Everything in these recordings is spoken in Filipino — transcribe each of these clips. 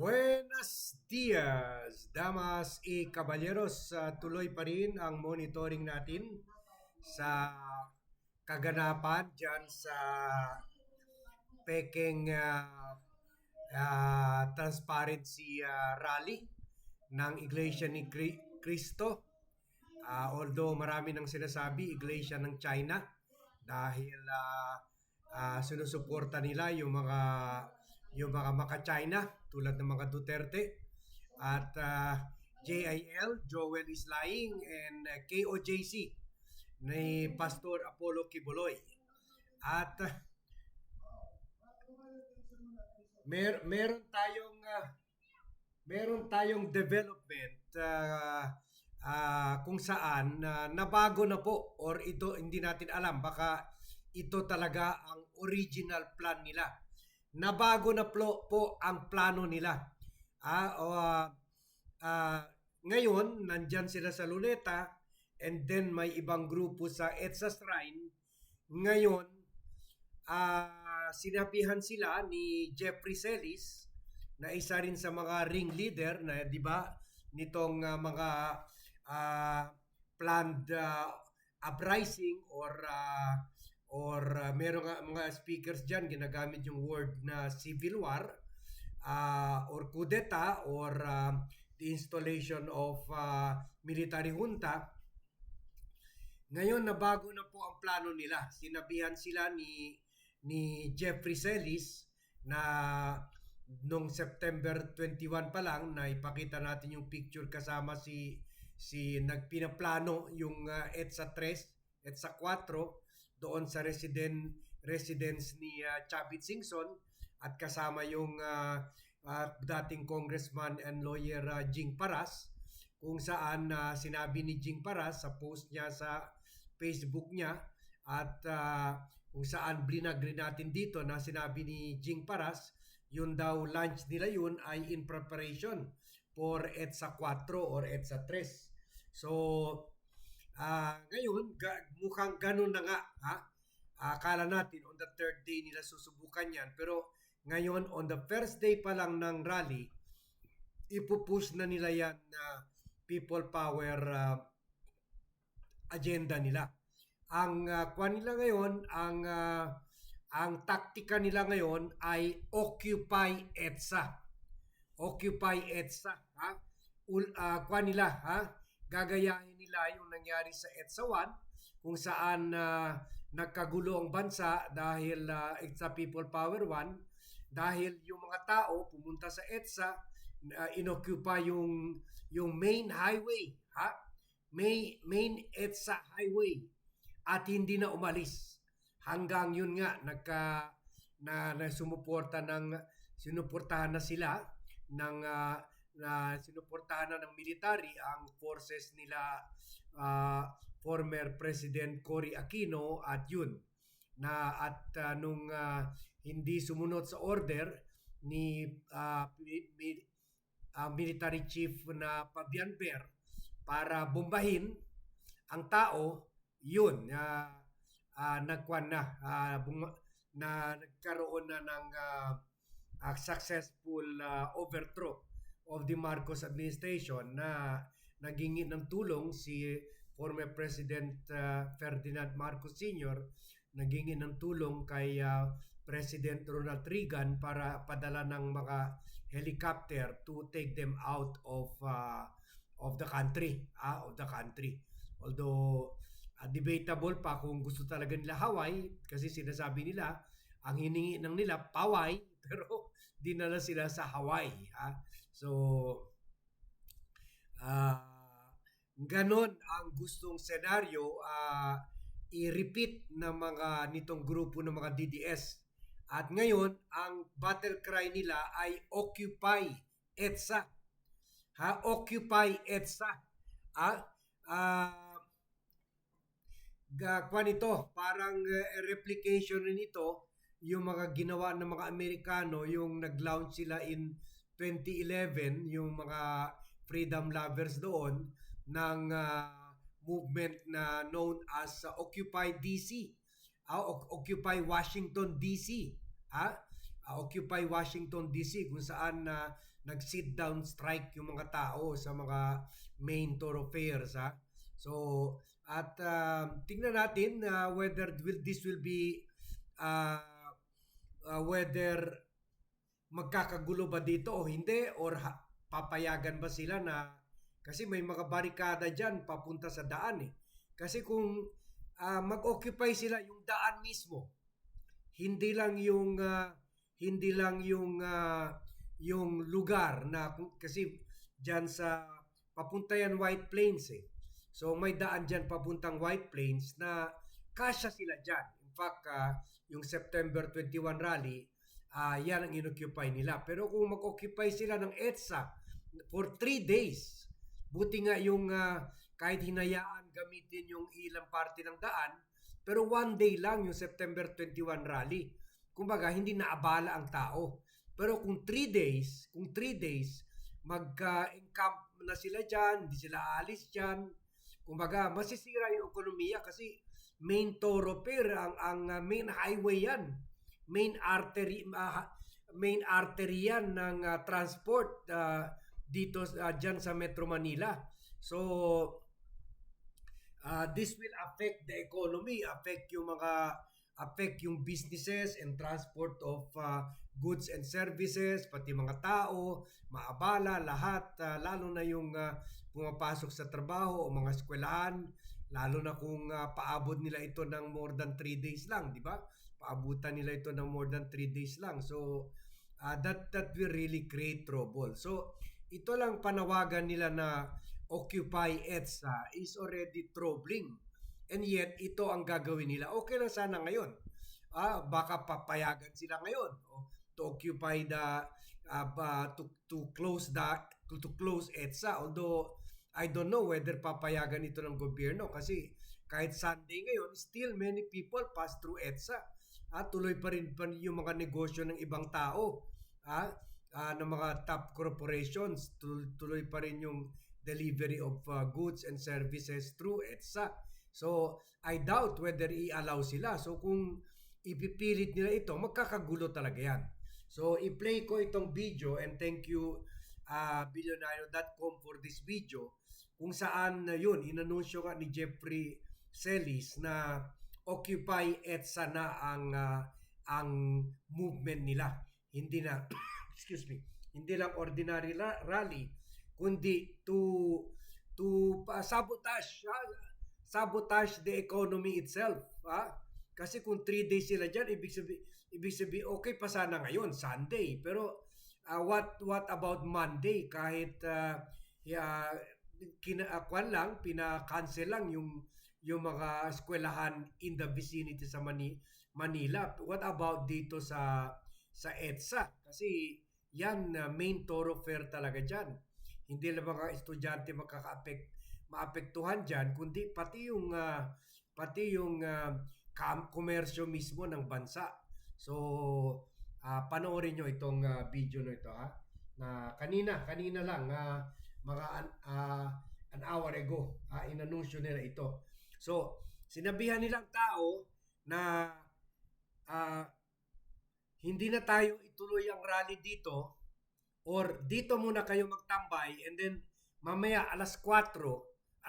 Buenos dias, damas y caballeros. Ah, tuloy pa rin ang monitoring natin sa kaganapan dyan sa Peking ah, ah, Transparency ah, Rally ng Iglesia ni Cri- Cristo. Ah, although marami nang sinasabi, Iglesia ng China dahil ah, ah, sinusuporta nila yung mga yung mga maka-China tulad ng mga Duterte at ah, JIL, Joel is lying and ah, KOJC ni Pastor Apollo Kibuloy. At ah, mer meron tayong ah, meron tayong development ah, ah, kung saan na nabago na po or ito hindi natin alam baka ito talaga ang original plan nila. Nabago na po, po ang plano nila. Ah, o, ah, ah, ngayon, nandyan sila sa Luneta and then may ibang grupo sa EDSA Shrine. Ngayon, ah sinapihan sila ni Jeffrey Celis na isa rin sa mga ring leader na 'di ba nitong ah, mga ah, planned ah, uprising or ah, or ah, meron nga mga speakers diyan ginagamit yung word na civil war ah, or kudeta or ah, the installation of ah, military junta ngayon nabago na po ang plano nila. Sinabihan sila ni ni Jeffrey Celis na nung September 21 pa lang na ipakita natin yung picture kasama si si nagpinaplano yung uh, EDSA 3, EDSA 4 doon sa resident residence ni uh, Chavit Singson at kasama yung uh, uh, dating congressman and lawyer uh, Jing Paras kung saan uh, sinabi ni Jing Paras sa post niya sa Facebook niya at uh, kung saan blinagri natin dito na sinabi ni Jing Paras yun daw lunch nila yun ay in preparation for EDSA 4 or EDSA 3. So, ah ngayon, ga- mukhang ganun na nga. Ha? Akala natin on the third day nila susubukan yan. Pero ngayon, on the first day pa lang ng rally, ipupush na nila yan na people power ah, agenda nila. Ang uh, kwan nila ngayon, ang ah, ang taktika nila ngayon ay Occupy EDSA. Occupy EDSA. Ha? Ul, uh, kwan nila, ha? Gagayahin nila yung nangyari sa EDSA 1 kung saan ah, nagkagulo ang bansa dahil uh, EDSA People Power 1 dahil yung mga tao pumunta sa EDSA uh, inoccupy yung yung main highway ha? Main main EDSA highway. At hindi na umalis. Hanggang yun nga nagka na, na sumuporta ng sinuportahan na sila ng ah, na sinuportahan na ng military ang forces nila ah, former President Cory Aquino at yun na at ah, nung ah, hindi sumunod sa order ni ah, mi- ah, military chief na Fabian Ber para bombahin ang tao yun na uh, nagkwan na ah, bum- na nagkaroon na ng ah, ah, successful ah, overthrow of the Marcos administration na nagingin ng tulong si former President ah, Ferdinand Marcos Sr. nagingin ng tulong kay ah, President Ronald Reagan para padala ng mga helicopter to take them out of ah, of the country ah, of the country although ah, debatable pa kung gusto talaga nila Hawaii kasi sinasabi nila ang hiningi ng nila paway pero dinala sila sa Hawaii ha so ah ganon ang gustong senaryo ah i-repeat ng mga nitong grupo ng mga DDS at ngayon ang battle cry nila ay occupy EDSA. Ha occupy EDSA. Ah ah ga kwan ito, parang uh, replication rin ito yung mga ginawa ng mga Amerikano yung nag-launch sila in 2011 yung mga freedom lovers doon ng ah, movement na known as ah, Occupy DC ah, O- Occupy Washington DC ah ah, Occupy Washington DC kung saan na nag-sit down strike yung mga tao sa mga main thoroughfares ha. So at ah, tingnan natin ah, whether will this will be ah, ah, whether magkakagulo ba dito o hindi or ha- papayagan ba sila na kasi may mga barikada dyan papunta sa daan eh. Kasi kung ah, mag-occupy sila yung daan mismo, hindi lang yung ah, hindi lang yung ah, yung lugar na kasi diyan sa papunta yan White Plains eh. So may daan diyan papuntang White Plains na kasya sila diyan. In fact, ah, yung September 21 rally, ah yan ang inoccupy nila. Pero kung mag-occupy sila ng EDSA for three days, buti nga yung ah, kahit hinayaan gamitin yung ilang parte ng daan, pero one day lang yung September 21 rally. Kumbaga, hindi naabala ang tao. Pero kung 3 days, kung 3 days, magka-encamp na sila dyan, hindi sila aalis dyan. Kumbaga, masisira yung ekonomiya kasi main thoroughfare, ang, ang uh, main highway yan. Main artery, uh, main artery yan ng uh, transport uh, dito uh, dyan sa Metro Manila. So, uh, this will affect the economy, affect yung mga affect yung businesses and transport of uh, goods and services, pati mga tao, maabala lahat, uh, lalo na yung uh, pumapasok sa trabaho o mga eskwelahan, lalo na kung uh, paabot nila ito ng more than 3 days lang, di ba? Paabutan nila ito ng more than 3 days lang. So, uh, that, that will really create trouble. So, ito lang panawagan nila na Occupy EDSA is already troubling. And yet, ito ang gagawin nila. Okay lang sana ngayon. Ah, baka papayagan sila ngayon o, to occupy the uh, to to close the to, to close EDSA. Although I don't know whether papayagan ito ng gobyerno kasi kahit Sunday ngayon, still many people pass through EDSA. Ah, tuloy pa rin pa yung mga negosyo ng ibang tao. Ah, ah, ng mga top corporations, tul- tuloy pa rin yung delivery of uh, goods and services through EDSA. So, I doubt whether i-allow sila. So, kung ipipilit nila ito, magkakagulo talaga yan. So, i-play ko itong video and thank you uh, Billionaire.com for this video kung saan uh, yun, inanunsyo nga ni Jeffrey Celis na Occupy EDSA na ang uh, ang movement nila. Hindi na, excuse me, hindi lang ordinary la- rally, kundi to to uh, sabotage, uh, sabotage the economy itself. Ha? Kasi kung 3 days sila dyan, ibig sabihin, ibig sabihin okay pa sana ngayon, Sunday. Pero uh, what what about Monday? Kahit uh, uh, kina, uh, lang, pina-cancel lang yung yung mga eskwelahan in the vicinity sa Mani, Manila. What about dito sa sa EDSA? Kasi yan uh, main thoroughfare talaga diyan. Hindi lang mga estudyante makaka-affect maapektuhan diyan kundi pati yung uh, pati yung uh, komersyo mismo ng bansa. So, uh, panoorin nyo itong uh, video na ito ha. Na kanina, kanina lang, uh, mga uh, an hour ago, uh, inanunsyo nila ito. So, sinabihan nilang tao na uh, hindi na tayo ituloy ang rally dito or dito muna kayo magtambay and then mamaya alas 4,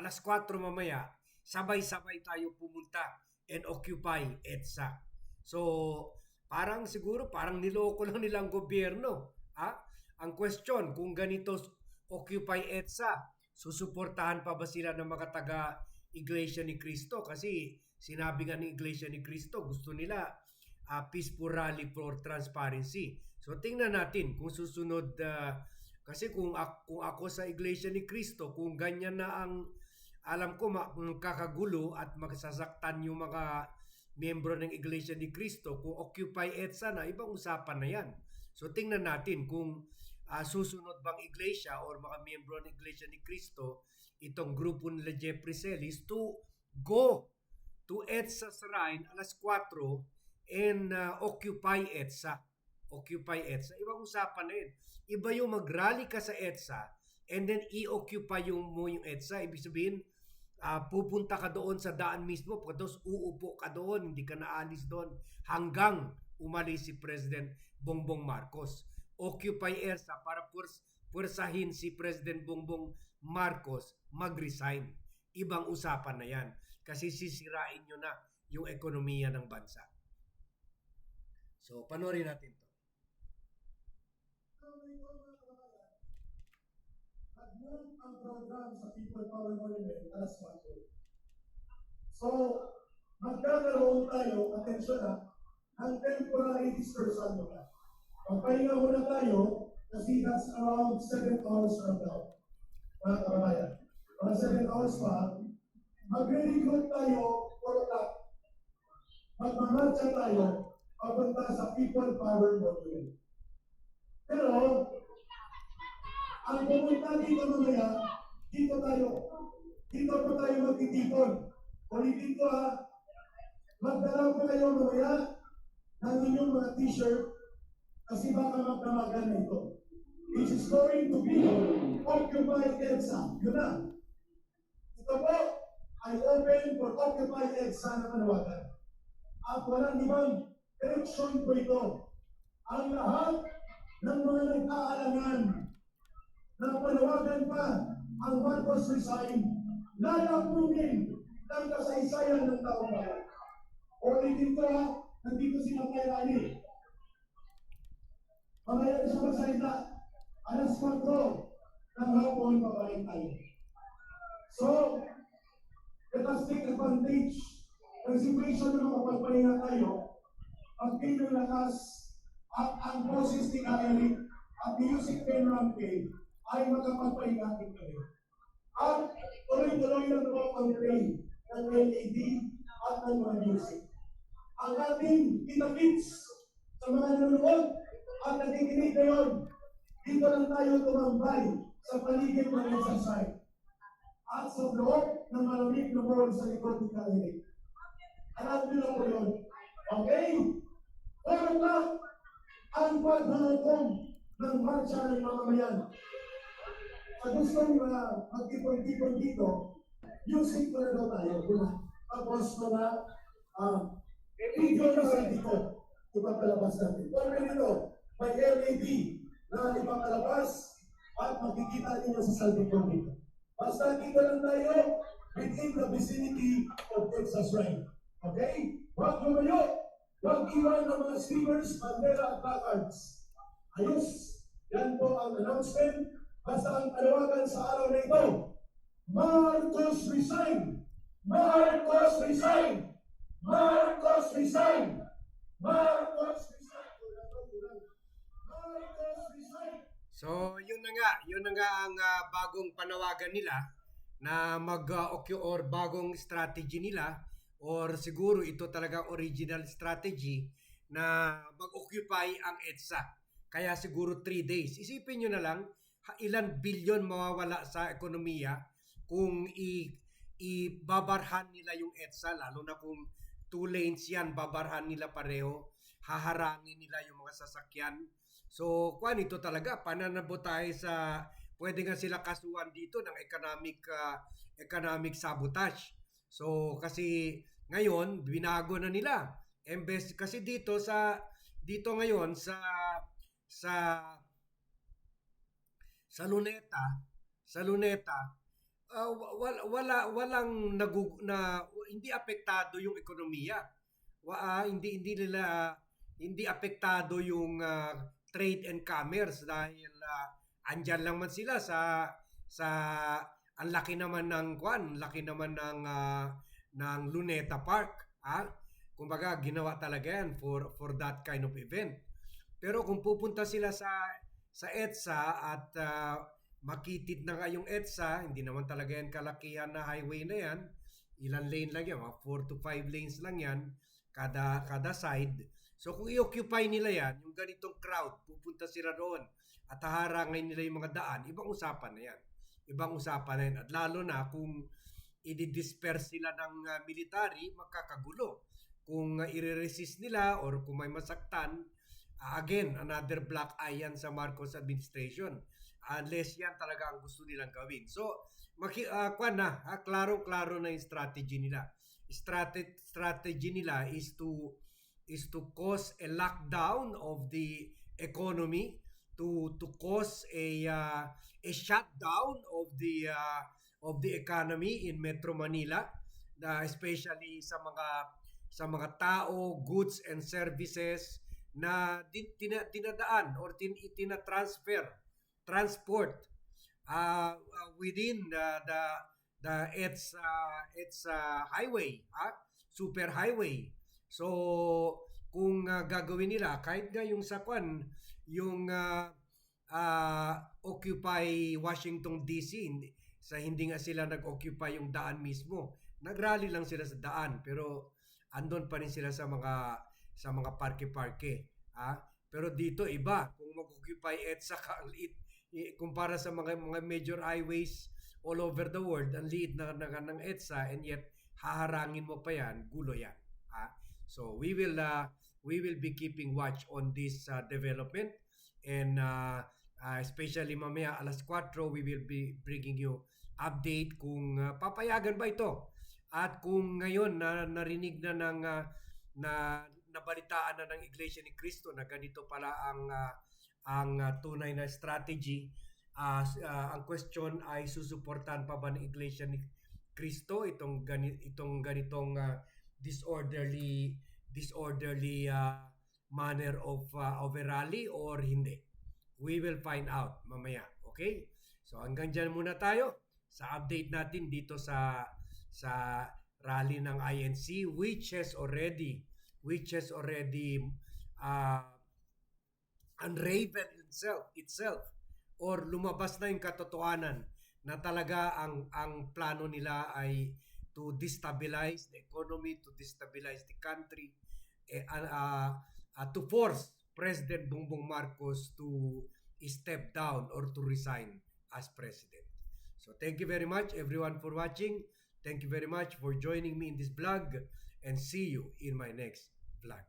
alas 4 mamaya, sabay-sabay tayo pumunta and occupy EDSA. So, parang siguro parang niloko lang nilang gobyerno. Ha? Ang question, kung ganito occupy EDSA, susuportahan pa ba sila ng mga taga Iglesia ni Cristo? Kasi sinabi nga ni Iglesia ni Cristo, gusto nila uh, peaceful rally for transparency. So tingnan natin kung susunod uh, kasi kung, kung ako sa Iglesia ni Cristo, kung ganyan na ang alam ko magkakagulo at magsasaktan yung mga miyembro ng Iglesia ni Cristo kung occupy EDSA na ibang usapan na yan. So tingnan natin kung uh, susunod bang iglesia or mga miyembro ng Iglesia ni Cristo itong grupo nila Jeffrey Celis to go to EDSA Shrine alas 4 and uh, occupy EDSA. Occupy EDSA. Ibang usapan na yun. Iba yung mag-rally ka sa EDSA and then i-occupy yung mo yung EDSA. Ibig sabihin, uh, pupunta ka doon sa daan mismo, pagkatapos uupo ka doon, hindi ka naalis doon hanggang umalis si President Bongbong Marcos. Occupy EDSA para purs, pursahin si President Bongbong Marcos mag-resign. Ibang usapan na yan. Kasi sisirain nyo na yung ekonomiya ng bansa. So, panoorin natin to. Nag-move ang program sa People Power alas 4. So, magkakaroon tayo, atensyon na, ng temporary dispersal muna. Magpahinga muna tayo kasi that's around 7 hours from now. Mga kababayan, mga 7 hours pa, magre-recruit tayo for that. Magmamarcha tayo papunta sa People Power Monument. Pero, ang pumunta dito mamaya, dito tayo. Dito po tayo magtitipon. Ulitin ko ha, magdala po kayo mamaya ng inyong mga t-shirt kasi baka magdamagan na ito. This is going to be Occupy EDSA. Yun na. Ito ay open for Occupy EDSA na manawagan. At walang ibang direksyon po ito. Ang lahat ng mga nag-aalangan na panawagan pa ang Marcos resign, lalamunin ng kasaysayan ng taong bayan. Ulitin ko ha, nandito si Matay Rani. Mamaya siya magsalita. Alas 4 ng hapon, babalik tayo. So, let us take advantage ng situation na makapagpahinga tayo ang ng lakas at ang boses ni Kaeli at ni Yusik Penrampe ay makapagpahinga din kami. At tuloy-tuloy na po ang play ng LED at ng mga music. Ang ating kita-kits sa mga nanonood at nakikinig ngayon, dito lang tayo tumambay sa paligid ng exercise at sa loob ng malamig na mall sa likod ni Kaeli. Alam niyo na po yun. Okay? Pero na ang paghahatom ng marcha ng mamamayan. Sa gustong uh, magtipon-tipon dito, music pa na tayo. Una. Tapos mga uh, video na sa dito. Ipapalabas natin. Pero dito, may LED na ipapalabas at makikita ninyo sa salbikon dito. Basta dito lang tayo within the vicinity of Texas Rhine. Okay? Huwag lumayo. Huwag iwan ng mga streamers, bandera at placards. Ayos. Yan po ang announcement. Basta ang panawagan sa araw na ito. Marcos resign! Marcos resign! Marcos resign! Marcos resign! Marcos resign! So, yun na nga, yun na nga ang ah, bagong panawagan nila na mag uh, or bagong strategy nila or siguro ito talaga original strategy na mag-occupy ang EDSA. Kaya siguro 3 days. Isipin nyo na lang, ilan bilyon mawawala sa ekonomiya kung i ibabarhan nila yung EDSA, lalo na kung two lanes yan, babarhan nila pareho, haharangin nila yung mga sasakyan. So, kwan ito talaga, pananabo tayo sa, pwede nga sila kasuhan dito ng economic, ah, economic sabotage. So, kasi ngayon, binago na nila. Embes, kasi dito sa, dito ngayon sa, sa, sa Luneta, sa Luneta, uh, wala, wala, walang nagug, na, hindi apektado yung ekonomiya. Wa, ah, hindi, hindi nila, hindi apektado yung ah, trade and commerce dahil uh, andyan lang man sila sa sa ang laki naman ng kwan, laki naman ng ah, ng Luneta Park, ha? Kumbaga ginawa talaga yan for for that kind of event. Pero kung pupunta sila sa sa EDSA at ah, makitid na nga yung EDSA, hindi naman talaga yan kalakihan na highway na yan. Ilan lane lang yan, mga 4 to 5 lanes lang yan kada kada side. So kung i-occupy nila yan, yung ganitong crowd, pupunta sila doon at haharangin nila yung mga daan, ibang usapan na yan. Ibang usapan na yan. At lalo na kung i-disperse sila ng uh, military, magkakagulo. Kung uh, i-resist nila or kung may masaktan, uh, again, another black eye yan sa Marcos administration. Unless yan talaga ang gusto nilang gawin. So, maki, uh, kwan na, ha, klaro-klaro na yung strategy nila. Strategy, strategy nila is to is to cause a lockdown of the economy to to cause a uh, a shutdown of the uh, of the economy in Metro Manila na especially sa mga sa mga tao, goods and services na tina, dinadaan or tin, tina-transfer transport uh, uh, within the the the its uh, its uh, highway, ah, super highway. So kung uh, gagawin nila kahit nga yung sa kwan, yung uh, uh, Occupy Washington DC sa hindi nga sila nag-occupy yung daan mismo. Nagrally lang sila sa daan pero andon pa rin sila sa mga sa mga parke-parke. Ah? Pero dito iba, kung mag-occupy EDSA ang liit, kumpara sa mga mga major highways all over the world, ang liit na, na, ng EDSA and yet haharangin mo pa yan, gulo yan. Ah? So we will uh, we will be keeping watch on this uh, development. And uh, uh, especially mamaya alas 4 we will be bringing you update kung uh, papayagan ba ito. At kung ngayon na narinig na ng uh, na nabalitaan na ng Iglesia ni Cristo na ganito pala ang uh, ang uh, tunay na strategy uh, uh, ang question ay susuportahan pa ba ng Iglesia ni Cristo itong gani, itong ganitong uh, disorderly disorderly uh, manner of uh, of a rally or hindi. We will find out mamaya okay? So hanggang dyan muna tayo. Sa update natin dito sa sa rally ng INC which has already which has already uh, unraveled itself itself or lumabas na yung katotohanan na talaga ang ang plano nila ay to destabilize the economy, to destabilize the country, eh, uh, uh, uh, to force President Bongbong Marcos to step down or to resign as president. So thank you very much everyone for watching. Thank you very much for joining me in this vlog and see you in my next vlog.